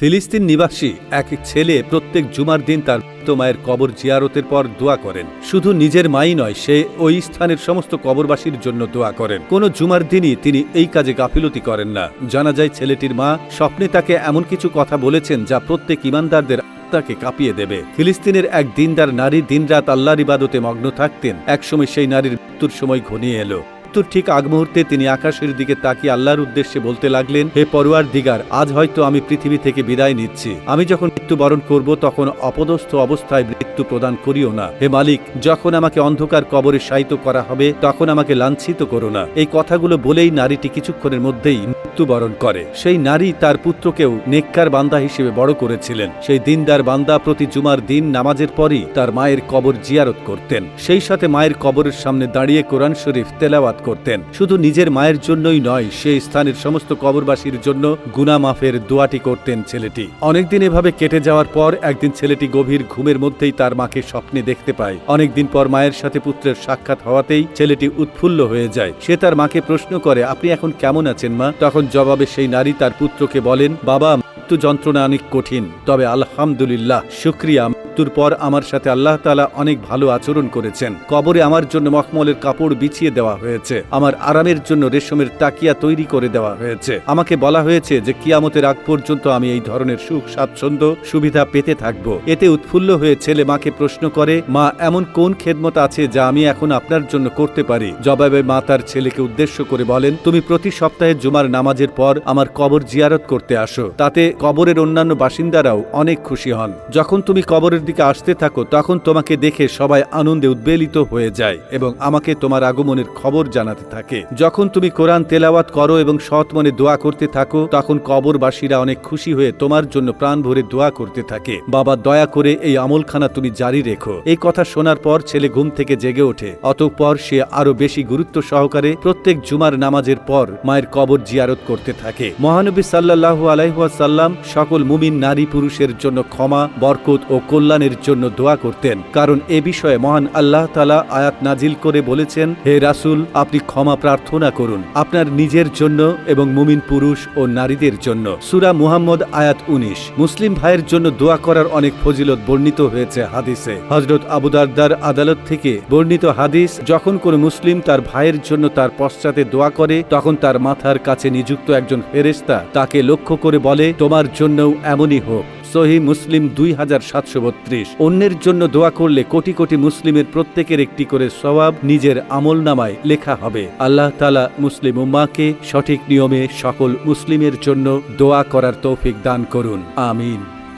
ফিলিস্তিন নিবাসী এক ছেলে প্রত্যেক জুমার দিন তার মায়ের কবর জিয়ারতের পর দোয়া করেন। শুধু নিজের মাই নয়, সে ওই স্থানের সমস্ত কবরবাসীর জন্য দোয়া করেন। কোন জুমার দিনই তিনি এই কাজে গাফিলতি করেন না। জানা যায় ছেলেটির মা স্বপ্নে তাকে এমন কিছু কথা বলেছেন যা প্রত্যেক ইমানদারদের আত্মাকে কাঁপিয়ে দেবে। ফিলিস্তিনের এক দিনদার নারী দিনরাত আল্লাহর ইবাদতে মগ্ন থাকতেন। একসময় সেই নারীর মৃত্যুর সময় ঘনিয়ে এলো। মৃত্যুর ঠিক আগ মুহূর্তে তিনি আকাশের দিকে তাকিয়ে আল্লাহর উদ্দেশ্যে বলতে লাগলেন, হে পরোয়ার দিগার, আজ হয়তো আমি পৃথিবী থেকে বিদায় নিচ্ছি। আমি যখন মৃত্যুবরণ করব, তখন অপদস্থ অবস্থায় মৃত্যু প্রদান করিও না। হে মালিক, যখন আমাকে অন্ধকার কবরে শায়িত করা হবে, তখন আমাকে লাঞ্ছিত করো না। এই কথাগুলো বলেই নারীটি কিছুক্ষণের মধ্যেই মৃত্যুবরণ করে। সেই নারী তার পুত্রকেও নেককার বান্দা হিসেবে বড় করেছিলেন। সেই দিনদার বান্দা প্রতি জুমার দিন নামাজের পরই তার মায়ের কবর জিয়ারত করতেন। সেই সাথে মায়ের কবরের সামনে দাঁড়িয়ে কোরআন শরীফ তেলাওয়াত করতেন। শুধু নিজের মায়ের জন্যই নয় সেই স্থানের সমস্ত কবরবাসীর জন্য গুনা মাফের দোয়াটি করতেন ছেলেটি। অনেকদিন এভাবে কেটে যাওয়ার পর একদিন ছেলেটি গভীর ঘুমের মধ্যেই তার মাকে স্বপ্নে দেখতে পায়। অনেকদিন পর মায়ের সাথে পুত্রের সাক্ষাৎ হওয়াতেই ছেলেটি উৎফুল্ল হয়ে যায়। সে তার মাকে প্রশ্ন করে, আপনি এখন কেমন আছেন মা? তখন জবাবে সেই নারী তার পুত্রকে বলেন, বাবা, মৃত্যু যন্ত্রণা অনেক কঠিন, তবে আলহামদুলিল্লাহ, শুক্রিয়া মৃত্যুর পর আমার সাথে আল্লাহ তালা অনেক ভালো আচরণ করেছেন। কবরে আমার জন্য মখমলের কাপড় বিছিয়ে দেওয়া হয়েছে। আমার আরামের জন্য রেশমের তাকিয়া তৈরি করে দেওয়া হয়েছে। আমাকে বলা হয়েছে যে কিয়ামতের আগ পর্যন্ত আমি এই ধরনের সুখ, স্বাচ্ছন্দ্য, সুবিধা পেতে থাকব। এতে উৎফুল্ল হয়ে ছেলে মাকে প্রশ্ন করে, মা, এমন কোন খেদমত আছে যা আমি এখন আপনার জন্য করতে পারি? জবাবে মা তার ছেলেকে উদ্দেশ্য করে বলেন, তুমি প্রতি সপ্তাহে জুমার নামাজের পর আমার কবর জিয়ারত করতে আসো। তাতে কবরের অন্যান্য বাসিন্দারাও অনেক খুশি হন। যখন তুমি কবরের দিকে আসতে থাকো, তখন তোমাকে দেখে সবাই আনন্দে উদ্বেলিত হয়ে যায় এবং আমাকে তোমার আগমনের খবর জানাতে থাকে। যখন তুমি কোরআন তেলাওয়াত করো এবং সৎ মনে দোয়া করতে থাকো, তখন কবরবাসীরা অনেক খুশি হয়ে তোমার জন্য প্রাণ ভরে দোয়া করতে থাকে। বাবা, দয়া করে এই আমলখানা তুমি জারি রেখো। এই কথা শোনার পর ছেলে ঘুম থেকে জেগে ওঠে। অতঃপর সে আরও বেশি গুরুত্ব সহকারে প্রত্যেক জুমার নামাজের পর মায়ের কবর জিয়ারত করতে থাকে। মহানবী সাল্লাল্লাহু আলাইহাসাল্লাম সকল মুমিন নারী পুরুষের জন্য ক্ষমা, বরকত ও কল্যাণের জন্য দোয়া করতেন। কারণ এ বিষয়ে মহান আল্লাহ তালা আয়াত নাজিল করে বলেছেন, হে রাসুল, আপনি ক্ষমা প্রার্থনা করুন। আপনার নিজের জন্য এবং মুমিন পুরুষ ও নারীদের জন্য। সুরা মুহাম্মদ আয়াত উনিশ। মুসলিম ভাইয়ের জন্য দোয়া করার অনেক ফজিলত বর্ণিত হয়েছে হাদিসে। হজরত আবুদারদার আদালত থেকে বর্ণিত হাদিস, যখন কোন মুসলিম তার ভাইয়ের জন্য তার পশ্চাতে দোয়া করে, তখন তার মাথার কাছে নিযুক্ত একজন ফেরেস্তা তাকে লক্ষ্য করে বলে, তোমার জন্যও এমনই হোক। সহি মুসলিম দুই হাজার সাতশো বত্রিশ। অন্যের জন্য দোয়া করলে কোটি কোটি মুসলিমের প্রত্যেকের একটি করে সবাব নিজের আমল নামায় লেখা হবে। আল্লাহ তালা মুসলিম উম্মাকে সঠিক নিয়মে সকল মুসলিমের জন্য দোয়া করার তৌফিক দান করুন। আমিন।